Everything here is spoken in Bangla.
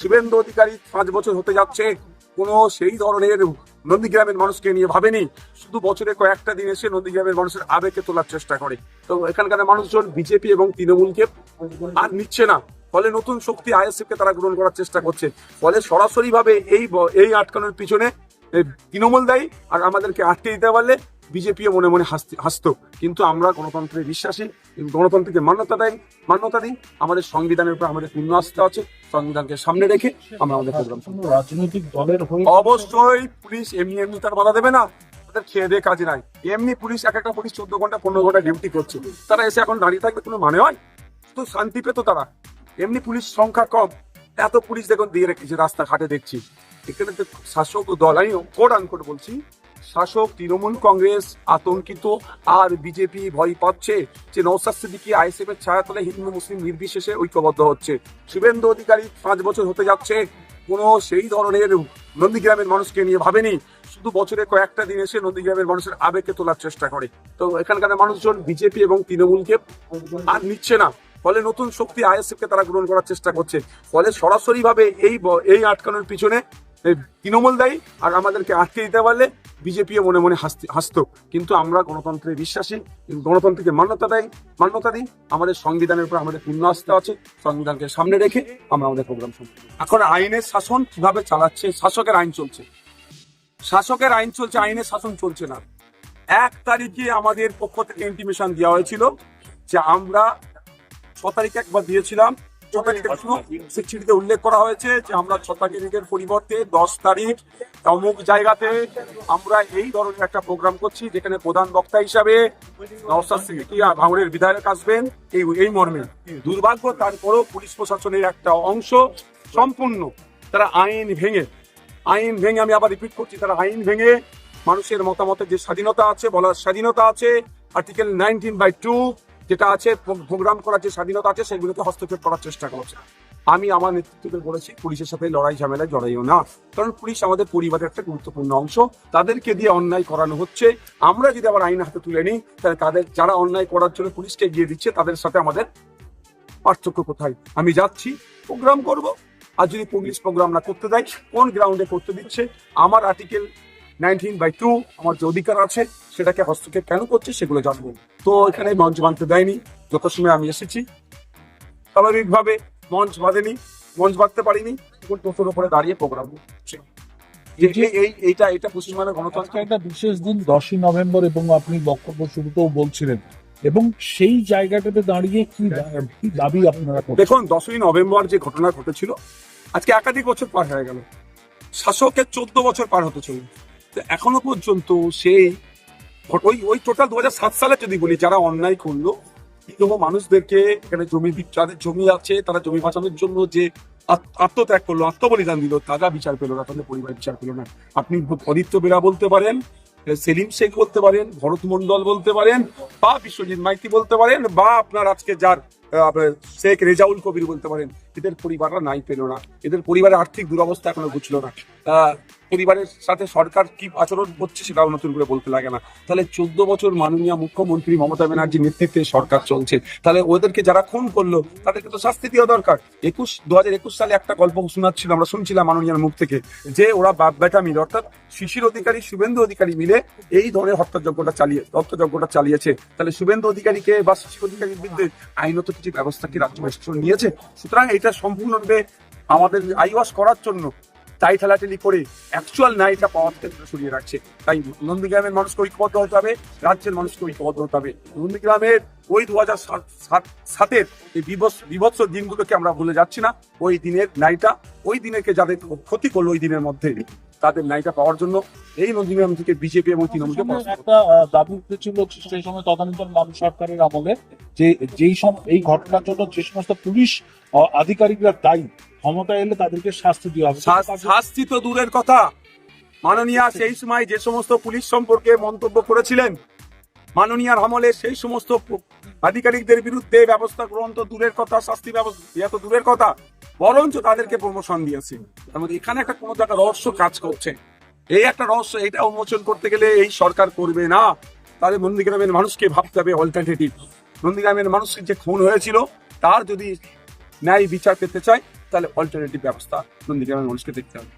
শুভেন্দু অধিকারী পাঁচ বছর হতে যাচ্ছে। কোনো সেই ধরনের নন্দীগ্রামের মানুষকে নিয়ে ভাবেনি। শুধু বছরে কয়েকটা দিন এসে নন্দীগ্রামের মানুষের আবেগকে তোলার চেষ্টা করে। তো এখানকার মানুষজন বিজেপি এবং তৃণমূলকে আর নিচ্ছে না। ফলে নতুন শক্তি আইএসএফ কে তারা গ্রহণ করার চেষ্টা করছে। ফলে সরাসরি ভাবে এই এই আটকানোর পিছনে তৃণমূল দায়ী আর আমাদেরকে আটকে দিতে পারলে বিজেপিও মনে মনে হাসতে হাসতো। কিন্তু আমরা গণতন্ত্রে বিশ্বাসী গণতন্ত্রকে মান্যতা দেয় মান্যতা দিই। আমাদের সংবিধানের উপর আমাদের পূর্ণ আস্থা আছে। সংবিধানকে সামনে রেখে আমরা আমাদের প্রোগ্রাম রাজনৈতিক দলের অবশ্যই পুলিশ এমনি এমনি তার বাধা দেবে না। তাদের খেয়ে দিয়ে কাজে নাই। এমনি পুলিশ এক একটা পুলিশ চোদ্দ ঘণ্টা পনেরো ঘণ্টা ডিউটি করছে। তারা এসে এখন দাঁড়িয়ে থাকবে কোনো মানে হয়? তো শান্তি পেতো তারা। এমনি পুলিশ সংখ্যা কম। এত পুলিশ দেখুন দিয়ে রেখেছে রাস্তাঘাটে দেখছি। এখানে তো শাসক দল আমি কোড আনকোড বলছি শাসক তৃণমূল কংগ্রেস, আতঙ্কিত, আর বিজেপি ভয় পাচ্ছে যে নৌসাদ সিদ্দিকি আইএসএফ এর ছায়াতলে হিন্দু মুসলিম নির্বিশেষে ঐক্যবদ্ধ হচ্ছে। শুভেন্দু অধিকারী পাঁচ বছর হতে যাচ্ছে। কোনো সেই ধরনের নন্দীগ্রামের মানুষকে নিয়ে ভাবেনি। শুধু বছরে কয়েকটা দিন এসে নন্দীগ্রামের মানুষের আবেগকে তোলার চেষ্টা করে। তো এখানকার মানুষজন বিজেপি এবং তৃণমূলকে আর নিচ্ছে না। ফলে নতুন শক্তি আইএসএফ কে তারা গ্রহণ করার চেষ্টা করছে। ফলে সরাসরি ভাবে এই এই আটকানোর পিছনে তৃণমূল দায়ী, আর আমাদেরকে আটকে দিতে পারলে বিজেপিও মনে মনে হাসতে কিন্তু আমরা গণতন্ত্রে বিশ্বাসী গণতন্ত্রকে মান্যতা দেয় মান্যতা দিই। আমাদের সংবিধানের উপর আমাদের পূর্ণ আস্থা আছে, সংবিধানকে সামনে রেখে আমরা আমাদের প্রোগ্রাম শুরু এখন আইনের শাসন কীভাবে চালাচ্ছে? শাসকের আইন চলছে। শাসকের আইন চলছে, আইনের শাসন চলছে না। এক তারিখে আমাদের পক্ষ থেকে ইন্টিমেশন দেওয়া হয়েছিল যে আমরা ছ তারিখে একবার দিয়েছিলাম চিঠিতে উল্লেখ করা হয়েছে যে আমরা ছ তারিখের পরিবর্তে দশ তারিখ অমুক জায়গাতে আমরা এই ধরনের একটা প্রোগ্রাম করছি যেখানে প্রধান বক্তা হিসাবে নওসাদ ভাঙড়ের বিধায়ক আসবেন এই এই মর্মে। দুর্ভাগ্য তারপরও পুলিশ প্রশাসনের একটা অংশ সম্পূর্ণ তারা আইন ভেঙে আইন ভেঙে আমি আবার রিপিট করছি তারা আইন ভেঙে মানুষের মতামতের যে স্বাধীনতা আছে বলার স্বাধীনতা আছে আর্টিকেল নাইনটিন বাই টু যেটা আছে প্রোগ্রাম করার যে স্বাধীনতা আছে, সেগুলোকে হস্তক্ষেপ করার চেষ্টা করছে। আমি আমার নেতৃত্বকে বলেছি, পুলিশের সাথে লড়াই ঝামেলায় জড়াইও না। কারণ পুলিশ আমাদের পরিবারের একটা গুরুত্বপূর্ণ অংশ। তাদেরকে দিয়ে অন্যায় করানো হচ্ছে। আমরা যদি আবার আইন হাতে তুলে নিই, তাহলে তাদের যারা অন্যায় করার জন্য পুলিশকে এগিয়ে দিচ্ছে, তাদের সাথে আমাদের পার্থক্য কোথায়? আমি যাচ্ছি, প্রোগ্রাম করব। আর যদি পুলিশ প্রোগ্রাম না করতে দেয়, কোন গ্রাউন্ডে করতে দিচ্ছে? আমার আর্টিকেল নাইনটিন বাই টু আমার যে অধিকার আছে সেটাকে হস্তক্ষেপ কেন করছে সেগুলো জানব। তো এখানে মঞ্চ বাঁধতে দেয়নি যত সময় আমি এসেছি। স্বাভাবিকভাবে মঞ্চ বাঁধেনি মঞ্চ বাঁধতে পারিনি টোটোর উপরে দাঁড়িয়ে প্রোগ্রাম এই এইটা এটা গণতন্ত্র। একটা বিশেষ দিন দশই নভেম্বর এবং আপনি বক্তব্য শুরুতেও বলছিলেন। এবং সেই জায়গাটাতে দাঁড়িয়ে কি দাবি আপনারা দেখুন দশই নভেম্বর যে ঘটনা ঘটেছিল আজকে একাধিক বছর পার হয়ে গেল। শাসকের চোদ্দ বছর পার হতে চলল এখনও পর্যন্ত সেই ওই ওই টোটাল দু সালে যদি বলি, যারা অন্যায় করল বিধবা মানুষদেরকে এখানে জমি যাদের জমি আছে, তারা জমি বাঁচানোর জন্য যে আত- আত্মত্যাগ করল, আত্মবলিদান দিল, তারা বিচার পেল না, তাদের পরিবার বিচার পেল না। আপনি অদিত্য বেরা বলতে পারেন সেলিম শেখ বলতে পারেন, ভরত মন্ডল বলতে পারেন, বা বিশ্বজিৎ মাইতি বলতে পারেন, বা আপনার আজকে যার শেখ রেজাউল কবির বলতে পারেন, এদের পরিবাররা নাই পেল না। এদের পরিবারের আর্থিক দুরবস্থা এখনও বুঝলো না। পরিবারের সাথে সরকার কি আচরণ করছে সেটাও নতুন করে বলতে লাগে না। তাহলে চোদ্দ বছর মাননীয় মুখ্যমন্ত্রী মমতা ব্যানার্জির নেতৃত্বে সরকার চলছে, তাহলে ওদেরকে যারা খুন করল, তাদেরকে তো শাস্তি দেওয়া দরকার। একুশ দু হাজার একুশ সালে একটা গল্প শোনাচ্ছিল, আমরা শুনছিলাম মাননীয় মুখ থেকে, যে ওরা বাপ বেটা মিলে, অর্থাৎ শিশির অধিকারী, শুভেন্দু অধিকারী মিলে এই ধরনের হত্যাযজ্ঞটা চালিয়ে, হত্যাযজ্ঞটা চালিয়েছে। তাহলে শুভেন্দু অধিকারীকে বা শিশির অধিকারীর বিরুদ্ধে আইনত কিছু ব্যবস্থা কি রাজ্য নিয়েছে? সুতরাং এটা সম্পূর্ণরূপে আমাদের আইওয়াস করার জন্য তাই ঠেলাঠেলি করে অ্যাকচুয়াল নাইটা পাওয়ার থেকে সরিয়ে রাখছে তাই নন্দীগ্রামের মানুষকে ঐক্যবদ্ধ হতে হবে রাজ্যের মানুষকে ঐক্যবদ্ধ হতে হবে নন্দীগ্রামের ওই দু হাজার সাতের এই বিভৎস দিনগুলোকে আমরা ভুলে যাচ্ছি না ওই দিনের নাইটা ওই দিনেরকে যাদের ক্ষতি করল ওই দিনের মধ্যে তাদের নাইটা পাওয়ার জন্য এই নন্দীগ্রাম থেকে বিজেপি এবং তৃণমূলকে। একটা দাবি উঠেছিল সেই সময় তদানীন্তন বাম সরকারের আমলে যে যেই সব এই ঘটনার জন্য যে সমস্ত পুলিশ আধিকারিকরা দায়ী ক্ষমতা এলে তাদেরকে শাস্তি দেওয়া হবে। শাস্তি তো দূরের কথা। মাননীয়া সেই সময় যে সমস্ত পুলিশ সম্পর্কে মন্তব্য করেছিলেন, মাননীয়ার আমলে সেই সমস্ত আধিকারিকদের বিরুদ্ধে ব্যবস্থা গ্রহণ তো দূরের কথা, শাস্তি ব্যবস্থা তো দূরের কথা, বরঞ্চ তাদেরকে প্রমোশন দিয়েছে। তার এখানে একটা কোনো একটা রহস্য কাজ করছে। এই একটা রহস্য, এটা উন্মোচন করতে গেলে এই সরকার করবে না। তাহলে নন্দীগ্রামের মানুষকে ভাবতে হবে অল্টারনেটিভ নন্দীগ্রামের মানুষের যে খুন হয়েছিল, তার যদি ন্যায় বিচার পেতে চায় তাহলে অল্টারনেটিভ ব্যবস্থা নন্দীগ্রামের মানুষকে দেখতে হবে।